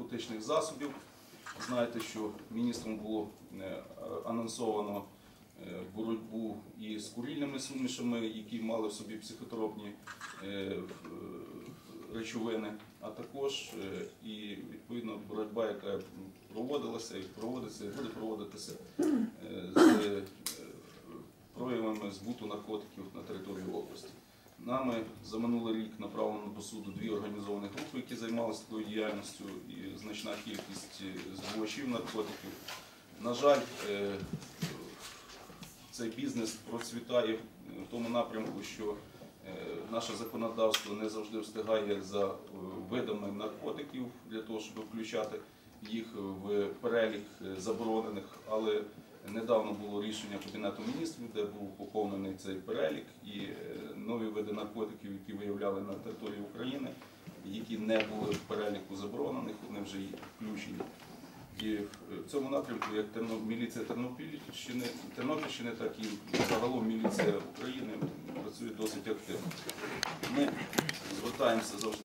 наркотичних засобів. Знаєте, що міністром було е, анонсовано е, боротьбу і з курільними сумішами, які мали в собі психотропні е, речовини, а також і відповідно боротьба, яка проводилася і проводиться, і буде проводитися з проявами збуту наркотиків на території області. Нами за минулий рік направлено до суду дві організовані групи, які займалися такою діяльністю, і значна кількість е, збувачів наркотиків. На жаль, е, цей бізнес процвітає в тому напрямку, що е, наше законодавство не завжди встигає за видами наркотиків для того, щоб включати їх в перелік заборонених, але недавно було рішення Кабінету міністрів, де був поповнений цей перелік, і е, нові види наркотиків, які виявляли на території України, які не були в переліку заборонених, вони вже включені. І в цьому напрямку, як міліція Тернопільщини, Тернопільщини, так і загалом міліція України працює досить активно. Ми звертаємося завжди.